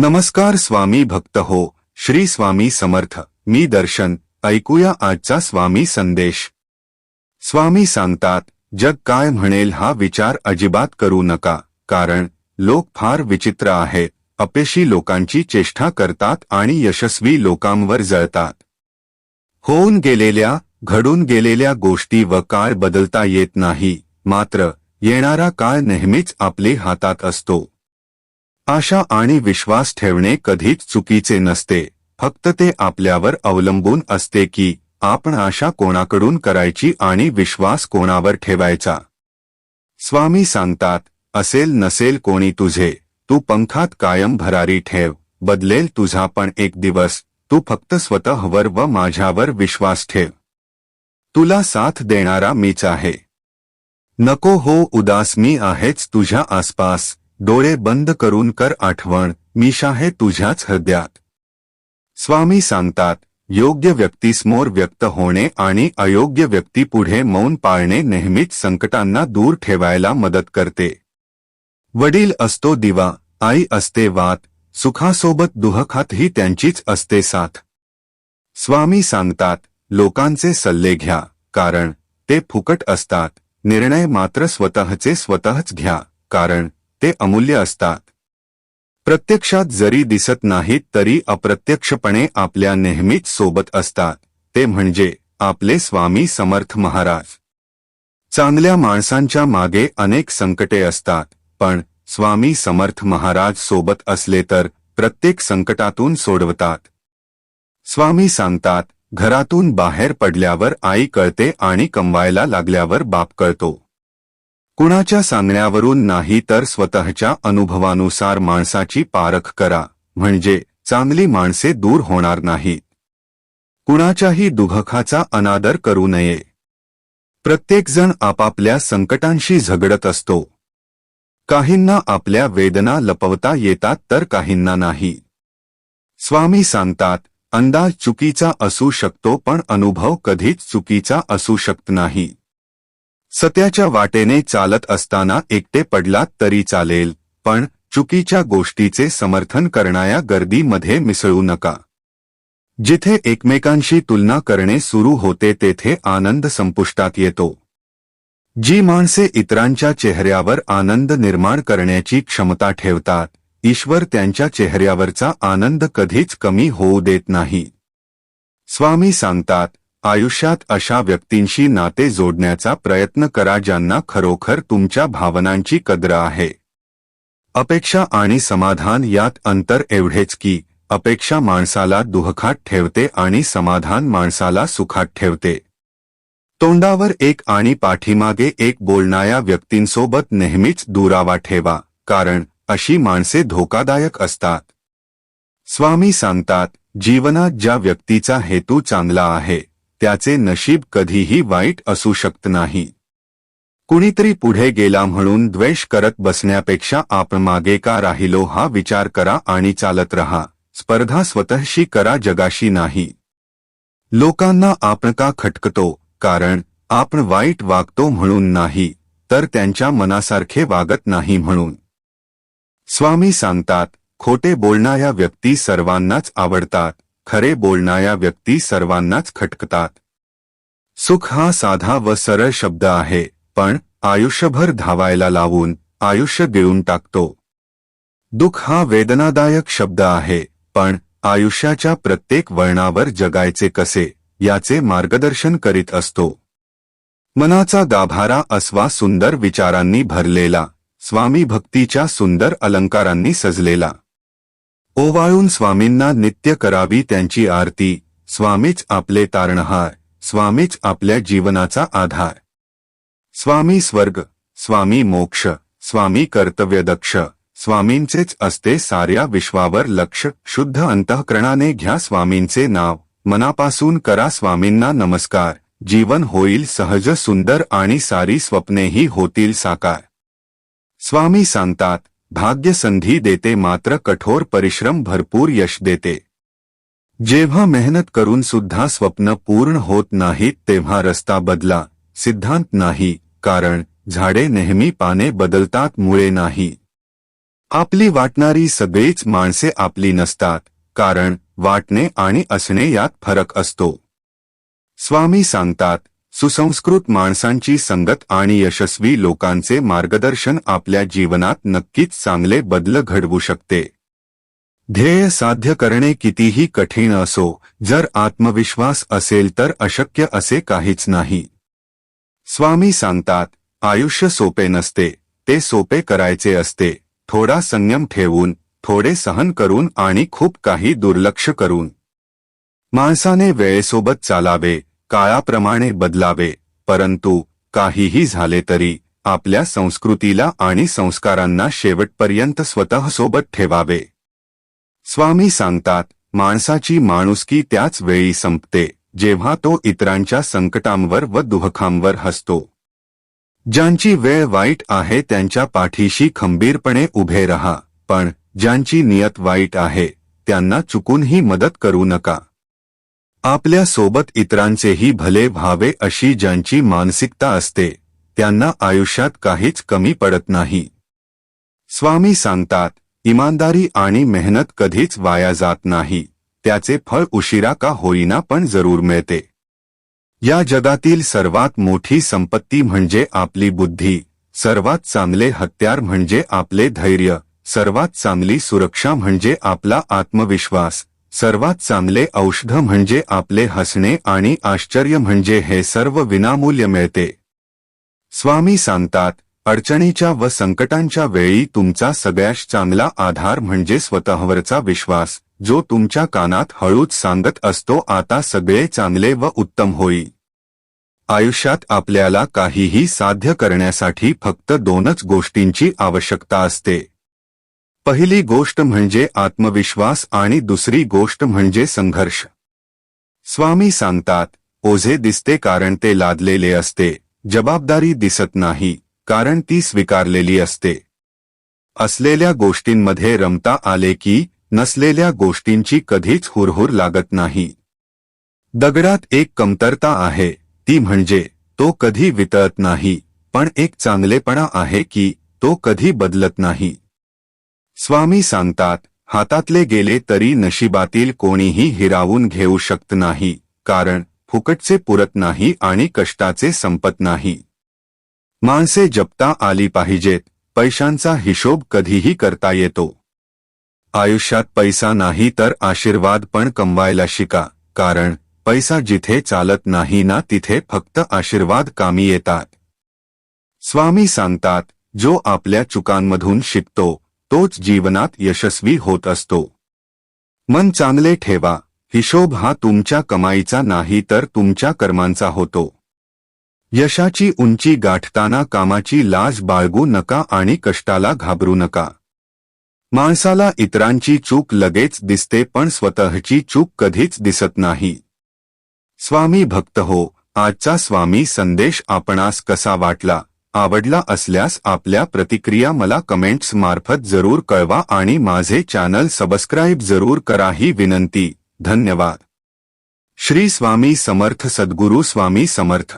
नमस्कार स्वामी भक्त हो श्री स्वामी समर्थ मी दर्शन ऐकूया आजचा स्वामी संदेश. स्वामी सांगतात जग काय म्हणेल हा विचार अजिबात करू नका कारण लोक फार विचित्र आहे अपेशी लोकांची चेष्टा करतात आणि यशस्वी लोकांवर जळतात. होऊन गेलेल्या घडून गेलेल्या गोष्टी व काळ बदलता येत नाही मात्र येणारा काळ नेहमीच आपले हातात असतो. आशा आणि विश्वास ठेवणे कधीच चुकीचे नसते. फक्त ते आपल्यावर अवलंबून असते की आपण आशा कोणाकडून करायची आणि विश्वास कोणावर ठेवायचा? स्वामी सांगतात असेल नसेल कोणी तुझे तू पंखात कायम भरारी ठेव बदलेल तुझा पण एक दिवस तू फक्त स्वतःवर व माझ्यावर विश्वास ठेव. तुला साथ देणारा मीच आहे. नको हो उदास मी आहेच तुझ्या आसपास डोळे बंद करून कर आठवण मीशा हे तुझ्याच हृदयात. स्वामी सांगतात योग्य व्यक्तीसमोर व्यक्त होणे आणि अयोग्य व्यक्तीपुढे मौन पाळणे नेहमीच संकटांना दूर ठेवायला मदत करते. वडील असतो दिवा आई असते वात सुखासोबत दुहखातही त्यांचीच असते साथ. स्वामी सांगतात लोकांचे सल्ले घ्या कारण ते फुकट असतात निर्णय मात्र स्वतःचे स्वतःच घ्या कारण ते अमूल्य असतात. प्रत्यक्षात जरी दिसत नाहीत तरी अप्रत्यक्षपणे आपल्या नेहमीच सोबत असतात. ते म्हणजे आपले स्वामी समर्थ महाराज. चांगल्या माणसांच्या मागे अनेक संकटे असतात पण स्वामी समर्थ महाराज सोबत असले तर प्रत्येक संकटातून सोडवतात. स्वामी सांगतात घरातून बाहेर पडल्यावर आई कळते आणि कमवायला लागल्यावर बाप कळतो. कुणाच्या सांगण्यावरून नाही तर स्वतःच्या अनुभवानुसार माणसाची पारख करा म्हणजे चांगली माणसे दूर होणार नाहीत. कुणाच्याही दुघखाचा अनादर करू नये. प्रत्येकजण आपापल्या संकटांशी झगडत असतो. काहींना आपल्या वेदना लपवता येतात तर काहींना नाही. स्वामी सांगतात अंदाज चुकीचा असू शकतो पण अनुभव कधीच चुकीचा असू शकत नाही. सत्याच्या वाटेने चालत असताना एकटे पडलात तरी चालेल पण चुकीच्या गोष्टीचे समर्थन करणाऱ्या गर्दीमध्ये मिसळू नका. जिथे एकमेकांशी तुलना करणे सुरू होते तेथे आनंद संपुष्टात येतो. जी माणसे इतरांच्या चेहऱ्यावर आनंद निर्माण करण्याची क्षमता ठेवतात ईश्वर त्यांच्या चेहऱ्यावरचा आनंद कधीच कमी होऊ देत नाही. स्वामी सांगतात आयुष्यात अशा व्यक्तींशी नाते जोडण्याचा प्रयत्न करा ज्यांना खरोखर तुमच्या भावनांची कद्र आहे. अपेक्षा आणि समाधान यात अंतर एवढेच की अपेक्षा माणसाला दुःखात ठेवते आणि समाधान माणसाला सुखात ठेवते. तोंडावर एक आणि पाठीमागे एक बोलणाऱ्या व्यक्तींसोबत नेहमीच दुरावा ठेवा कारण अशी माणसे धोकादायक असतात. स्वामी सांगतात जीवनात ज्या व्यक्तीचा हेतू चांगला आहे त्याचे नशीब कधीही वाईट असू शकत नाही. कुणीतरी पुढे गेला म्हणून द्वेष करत बसण्यापेक्षा आपण मागे का राहिलो हा विचार करा आणि चालत रहा. स्पर्धा स्वतःशी करा जगाशी नाही. लोकांना आपण का खटकतो कारण आपण वाईट वागतो म्हणून नाही तर त्यांच्या मनासारखे वागत नाही म्हणून. स्वामी सांगतात खोटे बोलणाऱ्या व्यक्ती सर्वांनाच आवडतात खरे बोलणाऱ्या व्यक्ती सर्वांनाच खटकतात. सुख हा साधा व सरळ शब्द आहे पण आयुष्यभर धावायला लावून आयुष्य गिळून टाकतो. दुःख हा वेदनादायक शब्द आहे पण आयुष्याच्या प्रत्येक वळणावर जगायचे कसे याचे मार्गदर्शन करीत असतो. मनाचा गाभारा अस्वा सुंदर विचारांनी भरलेला स्वामी भक्तीच्या सुंदर अलंकारांनी सजलेला. ओवाळून स्वामींना नित्य करावी त्यांची आरती. स्वामीच आपले तारणहार. स्वामीच आपल्या जीवनाचा आधार. स्वामी स्वर्ग. स्वामी मोक्ष. स्वामी कर्तव्यदक्ष. स्वामींचेच असते साऱ्या विश्वावर लक्ष. शुद्ध अंतःकरणाने घ्या स्वामींचे नाव. मनापासून करा स्वामींना नमस्कार. जीवन होईल सहज सुंदर आणि सारी स्वप्नेही होतील साकार. स्वामी सांगतात भाग्य संधी देते मात्र कठोर परिश्रम भरपूर यश देते. जेव्हा मेहनत करून सुद्धा स्वप्न पूर्ण होत नाहीत तेव्हा रस्ता बदला सिद्धांत नाही कारण झाडे नेहमी पाने बदलतात मुळे नाही. आपली वाटणारी सगळीच माणसे आपली नसतात कारण वाटणे आणि असणे यात फरक असतो. स्वामी सांगतात सुसंस्कृत माणसांची संगत आणि यशस्वी लोकांचे मार्गदर्शन आपल्या जीवनात नक्कीच चांगले बदल घडवू शकते. ध्येय साध्य करणे कितीही कठीण असो जर आत्मविश्वास असेल तर अशक्य असे काहीच नाही. स्वामी सांगतात आयुष्य सोपे नसते ते सोपे करायचे असते थोडा संयम ठेवून थोडे सहन करून आणि खूप काही दुर्लक्ष करून. माणसाने वेळेसोबत चालावे काळाप्रमाणे बदलावे परंतु काहीही झाले तरी आपल्या संस्कृतीला आणि संस्कारांना शेवटपर्यंत स्वतःसोबत ठेवावे. स्वामी सांगतात माणसाची माणुसकी त्याच वेळी संपते जेव्हा तो इतरांच्या संकटांवर व दुःखांवर हसतो. ज्यांची वेळ वाईट आहे त्यांच्या पाठीशी खंबीरपणे उभे रहा पण ज्यांची नियत वाईट आहे त्यांना चुकूनही मदत करू नका. आपल्यासोबत इतरांचेही भले व्हावे अशी ज्यांची मानसिकता असते त्यांना आयुष्यात काहीच कमी पडत नाही. स्वामी सांगतात इमानदारी आणि मेहनत कधीच वाया जात नाही त्याचे फळ उशिरा का होईना पण जरूर मिळते. या जगातील सर्वात मोठी संपत्ती म्हणजे आपली बुद्धी सर्वात चांगले हत्यार म्हणजे आपले धैर्य सर्वात चांगली सुरक्षा म्हणजे आपला आत्मविश्वास सर्वात चांगले औषध म्हणजे आपले हसणे आणि आश्चर्य म्हणजे हे सर्व विनामूल्य मिळते. स्वामी सांगतात अडचणीच्या व संकटांच्या वेळी तुमचा सगळ्यात चांगला आधार म्हणजे स्वतःवरचा विश्वास जो तुमच्या कानात हळूच सांगत असतो आता सगळे चांगले व उत्तम होई. आयुष्यात आपल्याला काहीही साध्य करण्यासाठी फक्त दोनच गोष्टींची आवश्यकता असते. पहिली गोष्ट म्हणजे आत्मविश्वास आणि दुसरी गोष्ट म्हणजे संघर्ष. स्वामी सांगतात ओझे दिसते कारण ते लादलेले असते जबाबदारी दिसत नाही कारण ती स्वीकारलेली असते. असलेल्या गोष्टींमध्ये रमता आले की नसलेल्या गोष्टींची कधीच हुरहुर लागत नाही. दगडात एक कमतरता आहे ती म्हणजे तो कधी वितळत नाही पण एक चांगलेपणा आहे की तो कधी बदलत नाही. स्वामी सांगतात हातातले गेले तरी नशिबातील कोणीही हिरावून घेऊ शकत नाही कारण फुकटचे पुरत नाही आणि कष्टाचे संपत नाही. माणसे जपता आली पाहिजेत पैशांचा हिशोब कधीही करता येतो. आयुष्यात पैसा नाही तर आशीर्वाद पण कमवायला शिका कारण पैसा जिथे चालत नाही ना तिथे फक्त आशीर्वाद कामी येतात. स्वामी सांगतात जो आपल्या चुकांमधून शिकतो तोच जीवनात यशस्वी होत असतो. मन चांगले ठेवा. हिशोब हा तुमच्या कमाईचा नाही तर तुमच्या कर्मांचा होतो. यशाची उंची गाठताना कामाची लाज बाळगू नका आणि कष्टाला घाबरू नका. माणसाला इतरांची चूक लगेच दिसते पण स्वतःची चूक कधीच दिसत नाही. स्वामी भक्त हो. आजचा स्वामी संदेश आपणास कसा वाटला? आवडला असल्यास आपल्या प्रतिक्रिया मला कमेंट्स मार्फत जरूर कळवा आणि माझे चॅनल सबस्क्राईब जरूर करा ही विनंती. धन्यवाद. श्री स्वामी समर्थ सद्गुरू स्वामी समर्थ.